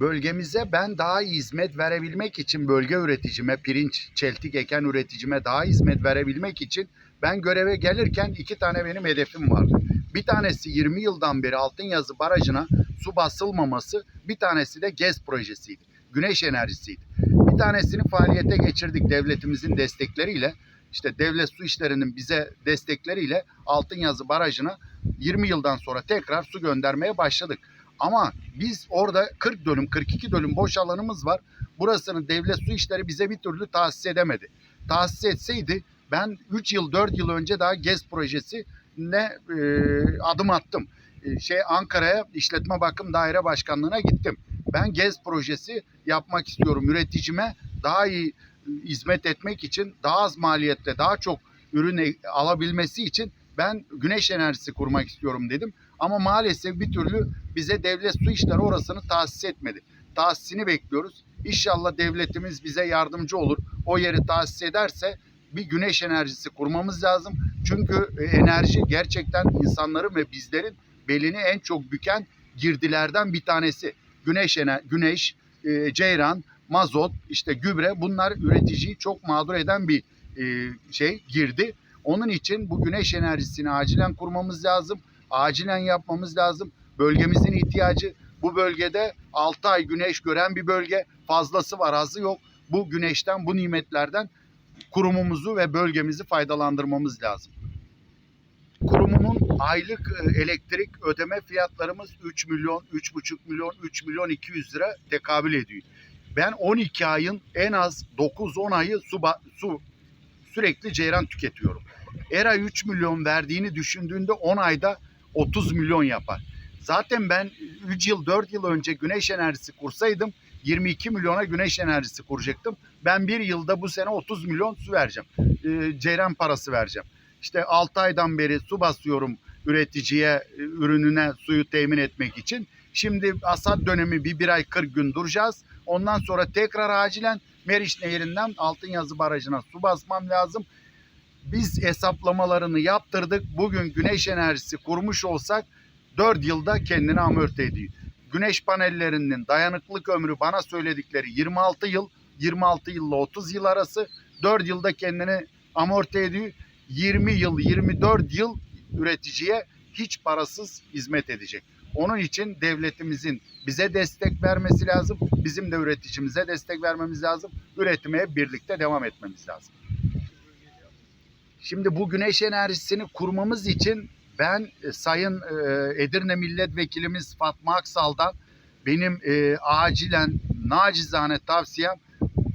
bölgemize ben daha iyi hizmet verebilmek için bölge üreticime, pirinç, çeltik eken üreticime daha hizmet verebilmek için ben göreve gelirken iki tane benim hedefim vardı. Bir tanesi 20 yıldan beri Altınyazı Barajı'na su basılmaması, bir tanesi de GEZ projesiydi. Güneş enerjisiydi. Bir tanesini faaliyete geçirdik devletimizin destekleriyle. İşte devlet su işlerinin bize destekleriyle Altınyazı Barajı'na 20 yıldan sonra tekrar su göndermeye başladık. Ama biz orada 40 dönüm, 42 dönüm boş alanımız var. Burasını devlet su işleri bize bir türlü tahsis edemedi. Tahsis etseydi ben 3 yıl, 4 yıl önce daha GEZ projesi ne e, adım attım. E, şey Ankara'ya İşletme Bakım Daire Başkanlığı'na gittim. Ben GEZ projesi yapmak istiyorum. Üreticime daha iyi e, hizmet etmek için daha az maliyetle daha çok ürün e- alabilmesi için ben güneş enerjisi kurmak istiyorum dedim. Ama maalesef bir türlü bize devlet su işleri orasını tahsis etmedi. Tahsisini bekliyoruz. İnşallah devletimiz bize yardımcı olur. O yeri tahsis ederse bir güneş enerjisi kurmamız lazım. Çünkü e, enerji gerçekten insanların ve bizlerin belini en çok büken girdilerden bir tanesi. Güneş güneş, e, ceyran, mazot, işte gübre bunlar üreticiyi çok mağdur eden bir e, şey girdi. Onun için bu güneş enerjisini acilen kurmamız lazım. Acilen yapmamız lazım. Bölgemizin ihtiyacı bu bölgede 6 ay güneş gören bir bölge. Fazlası var, azı yok. Bu güneşten, bu nimetlerden kurumumuzu ve bölgemizi faydalandırmamız lazım. Kurumumun aylık e, elektrik ödeme fiyatlarımız 3 milyon, 3,5 milyon, 3 milyon 200 lira tekabül ediyor. Ben 12 ayın en az 9-10 ayı su, su sürekli ceyran tüketiyorum. Her ay 3 milyon verdiğini düşündüğünde 10 ayda 30 milyon yapar. Zaten ben 3 yıl 4 yıl önce güneş enerjisi kursaydım 22 milyona güneş enerjisi kuracaktım. Ben bir yılda bu sene 30 milyon su vereceğim. Ee, ceyran parası vereceğim. İşte 6 aydan beri su basıyorum üreticiye, e, ürününe suyu temin etmek için. Şimdi hasat dönemi bir, bir ay 40 gün duracağız. Ondan sonra tekrar acilen Meriç Nehri'nden Altınyazı Barajı'na su basmam lazım. Biz hesaplamalarını yaptırdık. Bugün güneş enerjisi kurmuş olsak 4 yılda kendini amorti ediyor. Güneş panellerinin dayanıklılık ömrü bana söyledikleri 26 yıl, 26 yılla 30 yıl arası 4 yılda kendini amorti ediyor. 20 yıl, 24 yıl üreticiye hiç parasız hizmet edecek. Onun için devletimizin bize destek vermesi lazım. Bizim de üreticimize destek vermemiz lazım. Üretmeye birlikte devam etmemiz lazım. Şimdi bu güneş enerjisini kurmamız için ben e, Sayın e, Edirne Milletvekilimiz Fatma Aksal'dan benim e, acilen nacizane tavsiyem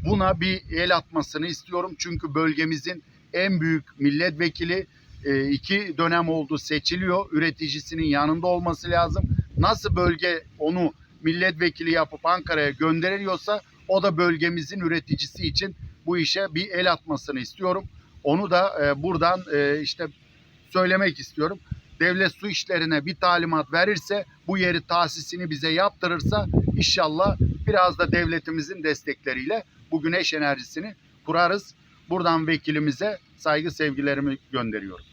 buna bir el atmasını istiyorum. Çünkü bölgemizin en büyük milletvekili iki dönem oldu seçiliyor. Üreticisinin yanında olması lazım. Nasıl bölge onu milletvekili yapıp Ankara'ya gönderiyorsa o da bölgemizin üreticisi için bu işe bir el atmasını istiyorum. Onu da e, buradan e, işte söylemek istiyorum. Devlet su işlerine bir talimat verirse, bu yeri tahsisini bize yaptırırsa inşallah biraz da devletimizin destekleriyle bu güneş enerjisini kurarız. Buradan vekilimize saygı sevgilerimi gönderiyorum.